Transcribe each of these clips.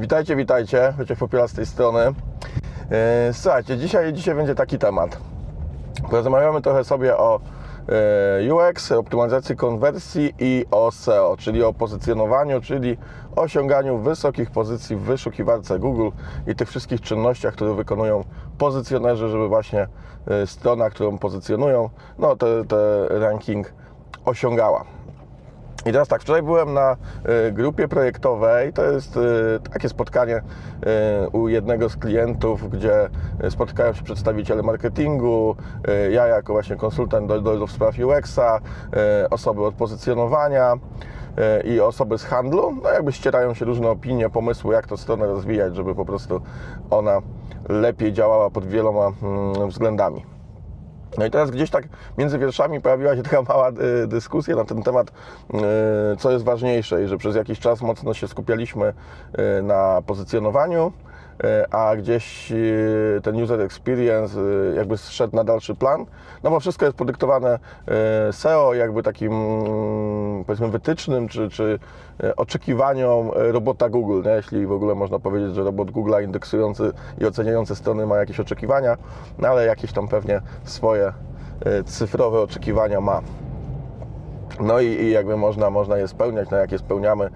Witajcie, witajcie. Wojciech Popiela z tej strony. E, Słuchajcie, dzisiaj, dzisiaj będzie taki temat. Porozmawiamy trochę sobie o e, UX, optymalizacji konwersji i o SEO, czyli o pozycjonowaniu, czyli osiąganiu wysokich pozycji w wyszukiwarce Google i tych wszystkich czynnościach, które wykonują pozycjonerzy, żeby właśnie e, strona, którą pozycjonują, no te, te ranking osiągała. I teraz tak, wczoraj byłem na y, grupie projektowej. To jest y, takie spotkanie y, u jednego z klientów, gdzie spotykają się przedstawiciele marketingu, ja jako właśnie konsultant do, do, spraw UX-a, osoby od pozycjonowania i osoby z handlu. No jakby ścierają się różne opinie, pomysły, jak tę stronę rozwijać, żeby po prostu ona lepiej działała pod wieloma mm, względami. No i teraz gdzieś tak między wierszami pojawiła się taka mała y, dyskusja na ten temat, y, co jest ważniejsze i że przez jakiś czas mocno się skupialiśmy y, na pozycjonowaniu, a gdzieś y, ten user experience y, jakby zszedł na dalszy plan, no bo wszystko jest podyktowane SEO, jakby takim mm, powiedzmy wytycznym, czy, czy oczekiwaniom robota Google, nie? jeśli w ogóle można powiedzieć, że robot Google'a indeksujący i oceniający strony ma jakieś oczekiwania, no ale jakieś tam pewnie swoje cyfrowe oczekiwania ma. No i, i jakby można, można je spełniać, no jak je spełniamy,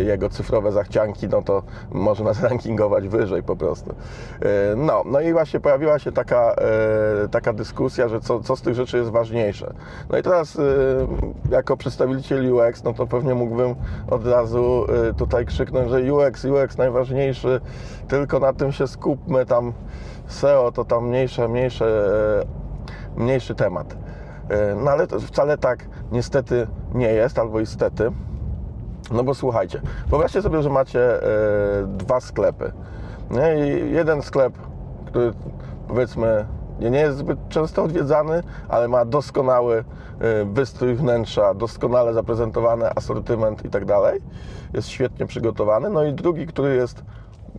y, jego cyfrowe zachcianki, no to może nas rankingować wyżej po prostu. Y, no, no i właśnie pojawiła się taka, y, taka dyskusja, że co, co z tych rzeczy jest ważniejsze. No i teraz jako przedstawiciel UX, no to pewnie mógłbym od razu tutaj krzyknąć, że UX, UX najważniejszy, tylko na tym się skupmy, tam SEO to tam mniejsze, mniejsze, mniejszy temat. E, No ale to wcale tak niestety nie jest, albo istety. No bo słuchajcie, wyobraźcie sobie, że macie e, dwa sklepy. I jeden sklep, który powiedzmy nie nie jest zbyt często odwiedzany, ale ma doskonały e, wystrój wnętrza, doskonale zaprezentowany asortyment i tak dalej. Jest świetnie przygotowany. No i drugi, który jest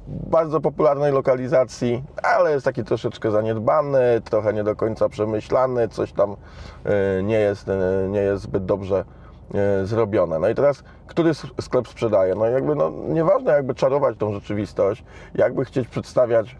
bardzo popularnej lokalizacji, ale jest taki troszeczkę zaniedbany, trochę nie do końca przemyślany, coś tam e, nie jest, e, nie jest zbyt dobrze e, zrobione. No i teraz, który sklep sprzedaje? No jakby, no nieważne jakby czarować tą rzeczywistość, jakby chcieć przedstawiać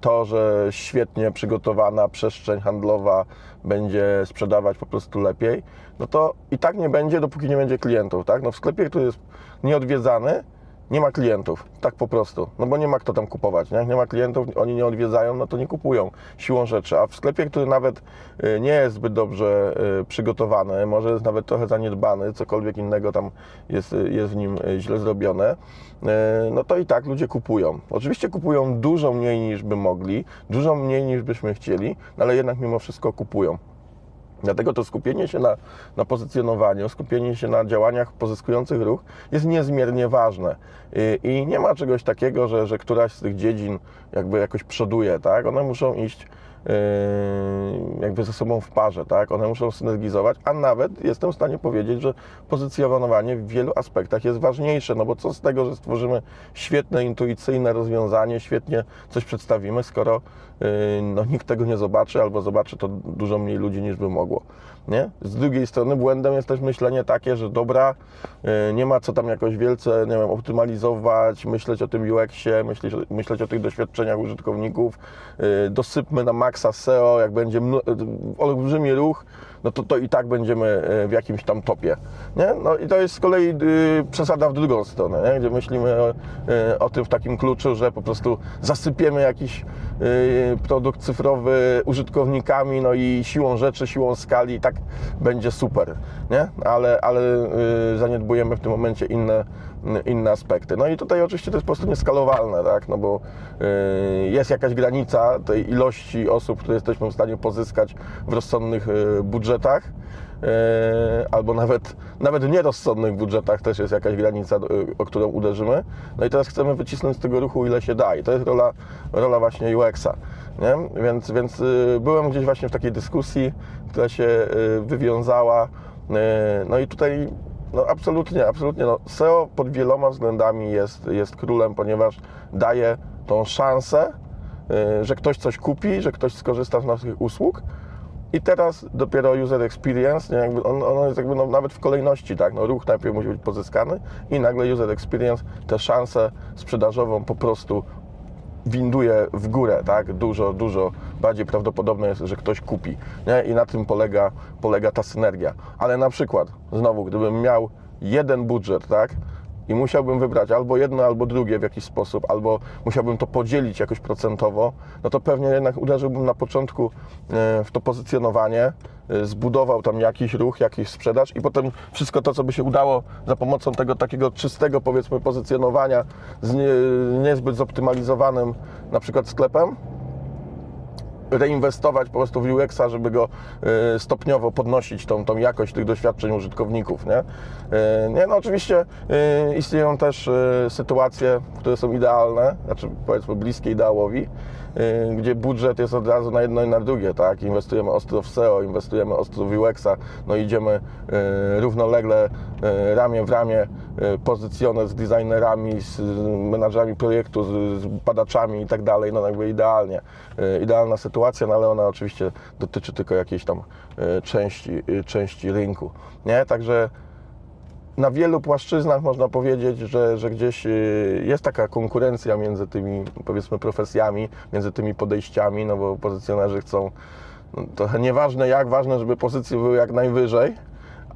to, że świetnie przygotowana przestrzeń handlowa będzie sprzedawać po prostu lepiej, no to i tak nie będzie, dopóki nie będzie klientów, tak? No w sklepie, który jest nieodwiedzany, nie ma klientów, tak po prostu, no bo nie ma kto tam kupować, nie? Nie ma klientów, oni nie odwiedzają, no to nie kupują siłą rzeczy, a w sklepie, który nawet y, nie jest zbyt dobrze y, przygotowany, może jest nawet trochę zaniedbany, cokolwiek innego tam jest, y, jest w nim źle zrobione, no to i tak ludzie kupują. Oczywiście kupują dużo mniej niż by mogli, dużo mniej niż byśmy chcieli, no ale jednak mimo wszystko kupują. Dlatego to skupienie się na, na pozycjonowaniu, skupienie się na działaniach pozyskujących ruch jest niezmiernie ważne. I, i nie ma czegoś takiego, że, że któraś z tych dziedzin jakby jakoś przoduje, tak? One muszą iść jakby ze sobą w parze, tak? One muszą synergizować, a nawet jestem w stanie powiedzieć, że pozycjonowanie w wielu aspektach jest ważniejsze, no bo co z tego, że stworzymy świetne, intuicyjne rozwiązanie, świetnie coś przedstawimy, skoro yy, no, nikt tego nie zobaczy, albo zobaczy to dużo mniej ludzi niż by mogło, nie? Z drugiej strony błędem jest też myślenie takie, że dobra, yy, nie ma co tam jakoś wielce, nie wiem, optymalizować, myśleć o tym UX-ie, myśleć, myśleć o tych doświadczeniach użytkowników, yy, dosypmy na SEO, jak będzie mno- olbrzymi ruch, no to, to i tak będziemy e, w jakimś tam topie. Nie? No i to jest z kolei y, przesada w drugą stronę, nie? gdzie myślimy o, y, o tym w takim kluczu, że po prostu zasypiemy jakiś y, produkt cyfrowy użytkownikami, no i siłą rzeczy, siłą skali i tak będzie super, nie? Ale, ale y, zaniedbujemy w tym momencie inne, inne aspekty. No i tutaj oczywiście to jest po prostu nieskalowalne, tak? No bo y, jest jakaś granica tej ilości osób, które jesteśmy w stanie pozyskać w rozsądnych y, budżetach, y, albo nawet, nawet w nierozsądnych budżetach też jest jakaś granica, y, o którą uderzymy. No i teraz chcemy wycisnąć z tego ruchu ile się da i to jest rola, rola właśnie UX-a. Nie? Więc, więc y, byłem gdzieś właśnie w takiej dyskusji, która się y, wywiązała. Y, No i tutaj no absolutnie, absolutnie. No, SEO pod wieloma względami jest, jest królem, ponieważ daje tą szansę, y, że ktoś coś kupi, że ktoś skorzysta z naszych usług, I teraz dopiero user experience, nie, jakby on, on jest jakby no, nawet w kolejności, tak, no, ruch najpierw musi być pozyskany i nagle user experience tę szansę sprzedażową po prostu winduje w górę, tak? Dużo, dużo bardziej prawdopodobne jest, że ktoś kupi. Nie? I na tym polega, polega ta synergia. Ale na przykład, znowu, gdybym miał jeden budżet, tak? I musiałbym wybrać albo jedno, albo drugie w jakiś sposób, albo musiałbym to podzielić jakoś procentowo, no to pewnie jednak uderzyłbym na początku e, w to pozycjonowanie, e, zbudował tam jakiś ruch, jakiś sprzedaż i potem wszystko to, co by się udało za pomocą tego takiego czystego, powiedzmy, pozycjonowania z nie, niezbyt zoptymalizowanym na przykład sklepem, reinwestować po prostu w UX-a, żeby go y, stopniowo podnosić tą, tą jakość tych doświadczeń użytkowników, nie? Y, Nie, no oczywiście y, istnieją też sytuacje, które są idealne, znaczy powiedzmy bliskie ideałowi, gdzie budżet jest od razu na jedno i na drugie, tak? Inwestujemy ostro w SEO, inwestujemy ostro w UX-a, no idziemy równolegle ramię w ramię pozycjoner z designerami, z menadżerami projektu, z, badaczami i tak dalej, no jakby idealnie. Idealna sytuacja, no ale ona oczywiście dotyczy tylko jakiejś tam y, części, y, części rynku, nie? Także na wielu płaszczyznach można powiedzieć, że, że gdzieś y, jest taka konkurencja między tymi powiedzmy profesjami, między tymi podejściami, no bo pozycjonerzy chcą no, trochę nieważne jak, ważne, żeby pozycje były jak najwyżej,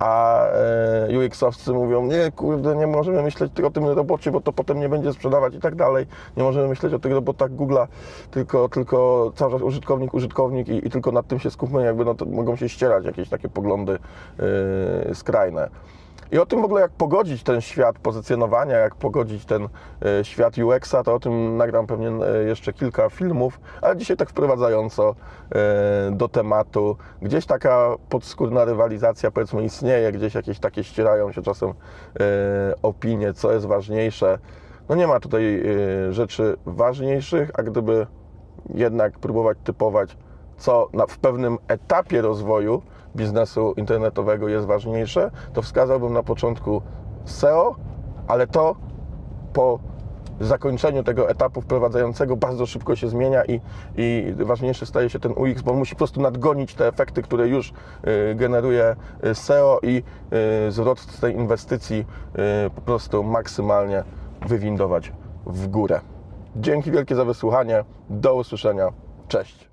a e, UX-owcy mówią, nie kurde, nie możemy myśleć tylko o tym robocie, bo to potem nie będzie sprzedawać i tak dalej. Nie możemy myśleć o tych robotach Google'a, tylko, tylko cały czas użytkownik, użytkownik i, i tylko nad tym się skupmy, jakby no mogą się ścierać jakieś takie poglądy e, skrajne. I o tym w ogóle, jak pogodzić ten świat pozycjonowania, jak pogodzić ten e, świat UX-a, to o tym nagram pewnie e, jeszcze kilka filmów, ale dzisiaj tak wprowadzająco e, do tematu. Gdzieś taka podskórna rywalizacja, powiedzmy, istnieje, gdzieś jakieś takie ścierają się czasem opinie, co jest ważniejsze. No nie ma tutaj rzeczy ważniejszych, a gdyby jednak próbować typować, co na, w pewnym etapie rozwoju biznesu internetowego jest ważniejsze, to wskazałbym na początku SEO, ale to po zakończeniu tego etapu wprowadzającego bardzo szybko się zmienia i, i ważniejszy staje się ten UX, bo on musi po prostu nadgonić te efekty, które już y, generuje y, SEO i y, zwrot z tej inwestycji po prostu maksymalnie wywindować w górę. Dzięki wielkie za wysłuchanie. Do usłyszenia. Cześć.